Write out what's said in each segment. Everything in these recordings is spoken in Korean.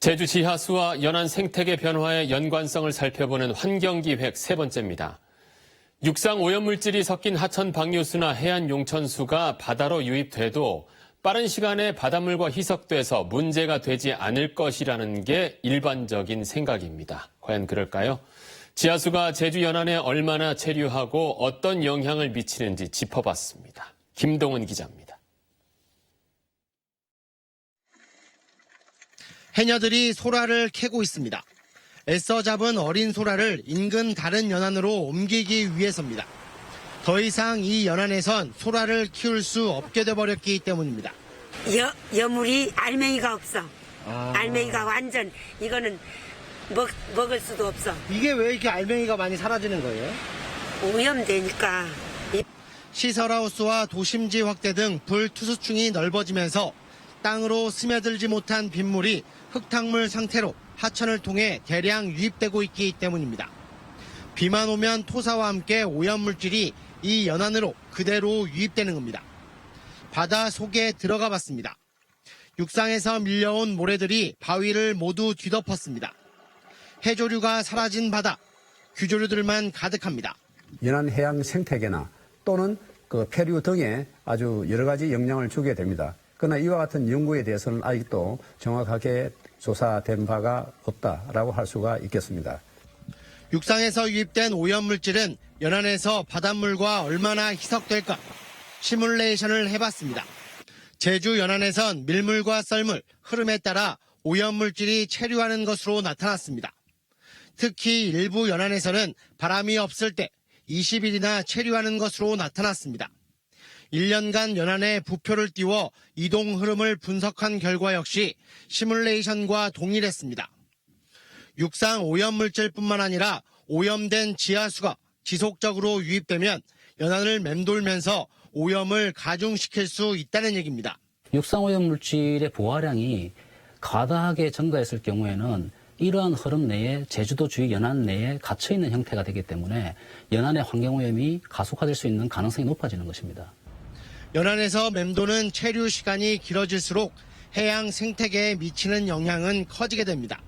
제주 지하수와 연안 생태계 변화의 연관성을 살펴보는 환경기획 세 번째입니다. 육상 오염물질이 섞인 하천 방류수나 해안 용천수가 바다로 유입돼도 빠른 시간에 바닷물과 희석돼서 문제가 되지 않을 것이라는 게 일반적인 생각입니다. 과연 그럴까요? 지하수가 제주 연안에 얼마나 체류하고 어떤 영향을 미치는지 짚어봤습니다. 김동은 기자입니다. 해녀들이 소라를 캐고 있습니다. 애써 잡은 어린 소라를 인근 다른 연안으로 옮기기 위해서입니다. 더 이상 이 연안에선 소라를 키울 수 없게 돼버렸기 때문입니다. 여, 여물이 알맹이가 없어. 알맹이가 완전 이거는 먹, 먹을 수도 없어. 이게 왜 이렇게 알맹이가 많이 사라지는 거예요? 오염되니까. 이 시설하우스와 도심지 확대 등 불투수층이 넓어지면서 땅으로 스며들지 못한 빗물이 흙탕물 상태로 하천을 통해 대량 유입되고 있기 때문입니다. 비만 오면 토사와 함께 오염물질이 이 연안으로 그대로 유입되는 겁니다. 바다 속에 들어가 봤습니다. 육상에서 밀려온 모래들이 바위를 모두 뒤덮었습니다. 해조류가 사라진 바다, 규조류들만 가득합니다. 연안 해양 생태계나 또는 그 폐류 등에 아주 여러 가지 영향을 주게 됩니다. 그러나 이와 같은 연구에 대해서는 아직도 정확하게 조사된 바가 없다라고 할 수가 있겠습니다. 육상에서 유입된 오염물질은 연안에서 바닷물과 얼마나 희석될까 시뮬레이션을 해봤습니다. 제주 연안에선 밀물과 썰물, 흐름에 따라 오염물질이 체류하는 것으로 나타났습니다. 특히 일부 연안에서는 바람이 없을 때 20일이나 체류하는 것으로 나타났습니다. 1년간 연안에 부표를 띄워 이동 흐름을 분석한 결과 역시 시뮬레이션과 동일했습니다. 육상 오염 물질뿐만 아니라 오염된 지하수가 지속적으로 유입되면 연안을 맴돌면서 오염을 가중시킬 수 있다는 얘기입니다. 육상 오염 물질의 보화량이 과다하게 증가했을 경우에는 이러한 흐름 내에 제주도 주위 연안 내에 갇혀 있는 형태가 되기 때문에 연안의 환경 오염이 가속화될 수 있는 가능성이 높아지는 것입니다. 연안에서 맴도는 체류 시간이 길어질수록 해양 생태계에 미치는 영향은 커지게 됩니다.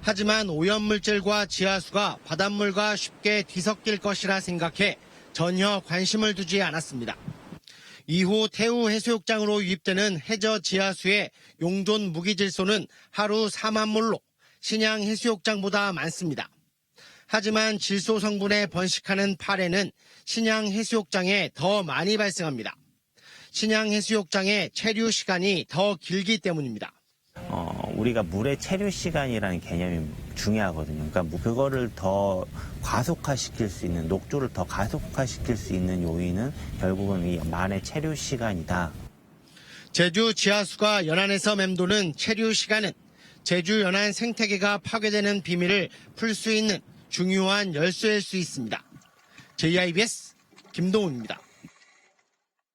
하지만 오염물질과 지하수가 바닷물과 쉽게 뒤섞일 것이라 생각해 전혀 관심을 두지 않았습니다. 이후 태우 해수욕장으로 유입되는 해저 지하수의 용존 무기질소는 하루 4만 몰로 신양 해수욕장보다 많습니다. 하지만 질소 성분에 번식하는 파래는 신양 해수욕장에 더 많이 발생합니다. 신양 해수욕장의 체류 시간이 더 길기 때문입니다. 어, 우리가 물의 체류 시간이라는 개념이 중요하거든요. 그러니까 뭐 그거를 더 과속화시킬 수 있는 녹조를 더 가속화시킬 수 있는 요인은 결국은 이 만의 체류 시간이다. 제주 지하수가 연안에서 맴도는 체류 시간은 제주 연안 생태계가 파괴되는 비밀을 풀 수 있는 중요한 열쇠일 수 있습니다. JIBS 김동훈입니다.